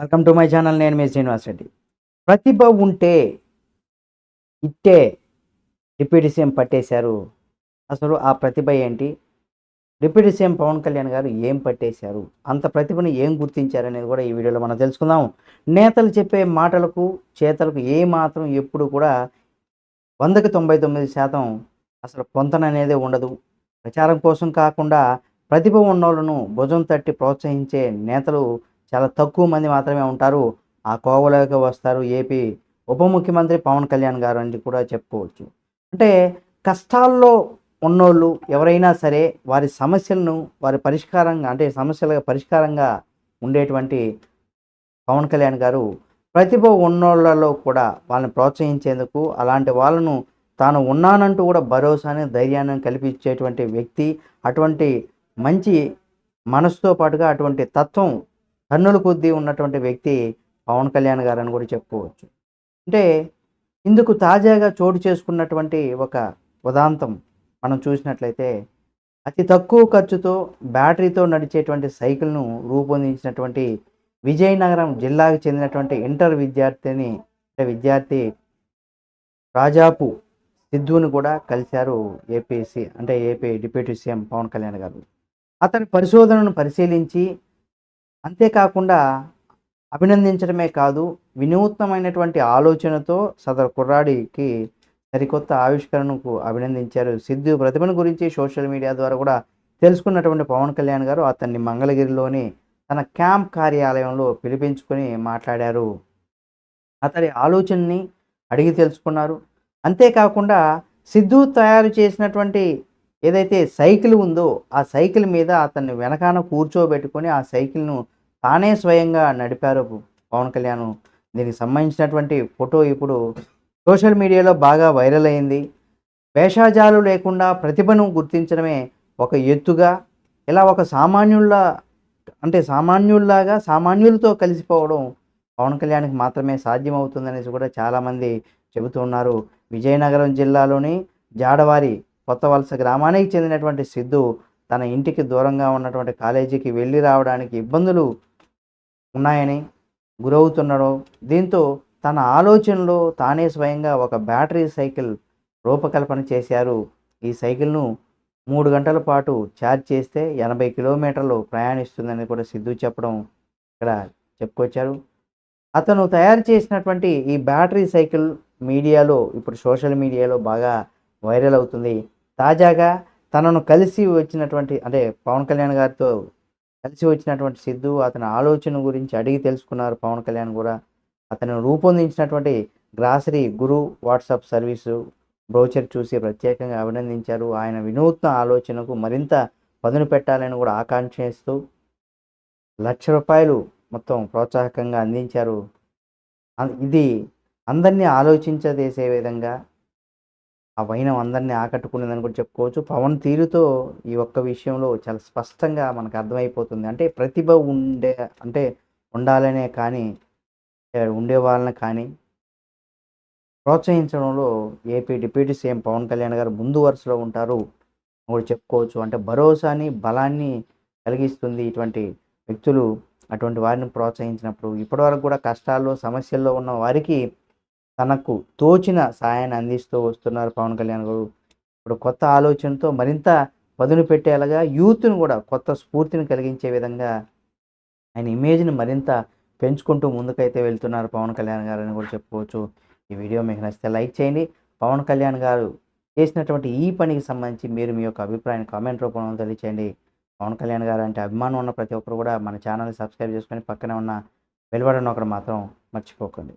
Welcome to my channel నేను మీ శ్రీనివాస్ రెడ్డి. ప్రతిభ ఉంటే ఇట్టే డిప్యూటీ సీఎం పట్టేశారు. అసలు ఆ ప్రతిభ ఏంటి? డిప్యూటీ సీఎం పవన్ కళ్యాణ్ గారు ఏం పట్టేశారు? అంత ప్రతిభను ఏం గుర్తించారు అనేది కూడా ఈ వీడియోలో మనం తెలుసుకుందాం. నేతలు చెప్పే మాటలకు చేతలకు ఏ మాత్రం ఎప్పుడు కూడా వందకి తొంభై తొమ్మిది శాతం అసలు పొంతన అనేది ఉండదు. ప్రచారం కోసం కాకుండా ప్రతిభ ఉన్నోళ్ళను భుజం తట్టి ప్రోత్సహించే నేతలు చాలా తక్కువ మంది మాత్రమే ఉంటారు. ఆ కోవలోకి వస్తారు. ఏపీ ఉప ముఖ్యమంత్రి పవన్ కళ్యాణ్ గారు అని కూడా చెప్పుకోవచ్చు. అంటే కష్టాల్లో ఉన్నోళ్ళు ఎవరైనా సరే వారి సమస్యలను వారి పరిష్కారంగా అంటే సమస్యల పరిష్కారంగా ఉండేటువంటి పవన్ కళ్యాణ్ గారు ప్రతిభ ఉన్నోళ్ళలో కూడా వాళ్ళని ప్రోత్సహించేందుకు అలాంటి వాళ్ళను తాను ఉన్నానంటూ కూడా భరోసాని ధైర్యాన్ని కల్పించేటువంటి వ్యక్తి అటువంటి మంచి మనసుతో పాటుగా అటువంటి తత్వం కన్నుల కొద్దీ ఉన్నటువంటి వ్యక్తి పవన్ కళ్యాణ్ గారు అని కూడా చెప్పుకోవచ్చు. అంటే ఇందుకు తాజాగా చోటు చేసుకున్నటువంటి ఒక ఉదాంతం మనం చూసినట్లయితే అతి తక్కువ ఖర్చుతో బ్యాటరీతో నడిచేటువంటి సైకిల్ను రూపొందించినటువంటి విజయనగరం జిల్లాకు చెందినటువంటి ఇంటర్ విద్యార్థిని అంటే విద్యార్థి రాజాపు సిద్ధుని కూడా కలిశారు ఏపీసీ అంటే AP deputy CM Pawan Kalyan garu. అతని పరిశోధనను పరిశీలించి అంతేకాకుండా అభినందించడమే కాదు వినూత్నమైనటువంటి ఆలోచనతో సదరు కుర్రాడికి సరికొత్త ఆవిష్కరణకు అభినందించారు. సిద్ధు ప్రతిభను గురించి సోషల్ మీడియా ద్వారా కూడా తెలుసుకున్నటువంటి పవన్ కళ్యాణ్ గారు అతన్ని మంగళగిరిలోని తన క్యాంప్ కార్యాలయంలో పిలిపించుకొని మాట్లాడారు. అతడి ఆలోచనని అడిగి తెలుసుకున్నారు. అంతేకాకుండా సిద్ధు తయారు చేసినటువంటి ఏదైతే సైకిల్ ఉందో ఆ సైకిల్ మీద అతన్ని వెనకాన కూర్చోబెట్టుకొని ఆ సైకిల్ను తానే స్వయంగా నడిపారు పవన్ కళ్యాణ్. దీనికి సంబంధించినటువంటి ఫోటో ఇప్పుడు సోషల్ మీడియాలో బాగా వైరల్ అయింది. వేషాజాలు లేకుండా ప్రతిభను గుర్తించడమే ఒక ఎత్తుగా ఇలా ఒక సామాన్యుల అంటే సామాన్యుల్లాగా సామాన్యులతో కలిసిపోవడం పవన్ కళ్యాణ్కి మాత్రమే సాధ్యమవుతుందనేసి కూడా చాలామంది చెబుతున్నారు విజయనగరం జిల్లాలోని జాడవారి కొత్త వలస గ్రామానికి చెందినటువంటి సిద్ధు తన ఇంటికి దూరంగా ఉన్నటువంటి కాలేజీకి వెళ్ళి రావడానికి ఇబ్బందులు ఉన్నాయని గురవుతున్నాడు దీంతో తన ఆలోచనలో తానే స్వయంగా ఒక బ్యాటరీ సైకిల్ రూపకల్పన చేశారు. ఈ సైకిల్ను మూడు గంటల పాటు ఛార్జ్ చేస్తే ఎనభై కిలోమీటర్లు ప్రయాణిస్తుందని కూడా సిద్ధు చెప్పడం ఇక్కడ చెప్పుకొచ్చారు. అతను తయారు చేసినటువంటి ఈ బ్యాటరీ సైకిల్ మీడియాలో ఇప్పుడు సోషల్ మీడియాలో బాగా వైరల్ అవుతుంది. తాజాగా తనను కలిసి వచ్చినటువంటి అంటే పవన్ కళ్యాణ్ గారితో కలిసి వచ్చినటువంటి సిద్ధు అతని ఆలోచన గురించి అడిగి తెలుసుకున్నారు పవన్ కళ్యాణ్ కూడా. అతను రూపొందించినటువంటి grocery guru WhatsApp service brochure చూసి ప్రత్యేకంగా అభినందించారు. ఆయన వినూత్న ఆలోచనకు మరింత పదును పెట్టాలని కూడా ఆకాంక్షిస్తూ లక్ష రూపాయలు మొత్తం ప్రోత్సాహకంగా అందించారు. ఇది అందరినీ ఆలోచించదేసే విధంగా ఆ వైనం అందరినీ ఆకట్టుకునేదని కూడా చెప్పుకోవచ్చు. పవన్ తీరుతో ఈ ఒక్క విషయంలో చాలా స్పష్టంగా మనకు అర్థమైపోతుంది. అంటే ప్రతిభ ఉండే అంటే ఉండాలనే కానీ ఉండే వాళ్ళని కానీ ప్రోత్సహించడంలో AP deputy CM Pawan Kalyan garu ముందు వరుసలో ఉంటారు కూడా చెప్పుకోవచ్చు. అంటే భరోసాని బలాన్ని కలిగిస్తుంది ఇటువంటి వ్యక్తులు అటువంటి వారిని ప్రోత్సహించినప్పుడు ఇప్పటివరకు కూడా కష్టాల్లో సమస్యల్లో ఉన్న వారికి తనకు తోచిన సాయాన్ని అందిస్తూ వస్తున్నారు పవన్ కళ్యాణ్ గారు. ఇప్పుడు కొత్త ఆలోచనతో మరింత పదును పెట్టేలాగా యూత్ను కూడా కొత్త స్ఫూర్తిని కలిగించే విధంగా ఆయన ఇమేజ్ని మరింత పెంచుకుంటూ ముందుకైతే వెళ్తున్నారు పవన్ కళ్యాణ్ గారు అని కూడా చెప్పుకోవచ్చు. ఈ వీడియో మీకు నచ్చితే లైక్ చేయండి. పవన్ కళ్యాణ్ గారు చేసినటువంటి ఈ పనికి సంబంధించి మీరు మీ యొక్క అభిప్రాయాన్ని కామెంట్ రూపంలో తెలియచేయండి. పవన్ కళ్యాణ్ గారు అంటే అభిమానం ఉన్న ప్రతి ఒక్కరు కూడా మన ఛానల్ని సబ్స్క్రైబ్ చేసుకొని పక్కనే ఉన్న వెలువడను ఒకటి మాత్రం మర్చిపోకండి.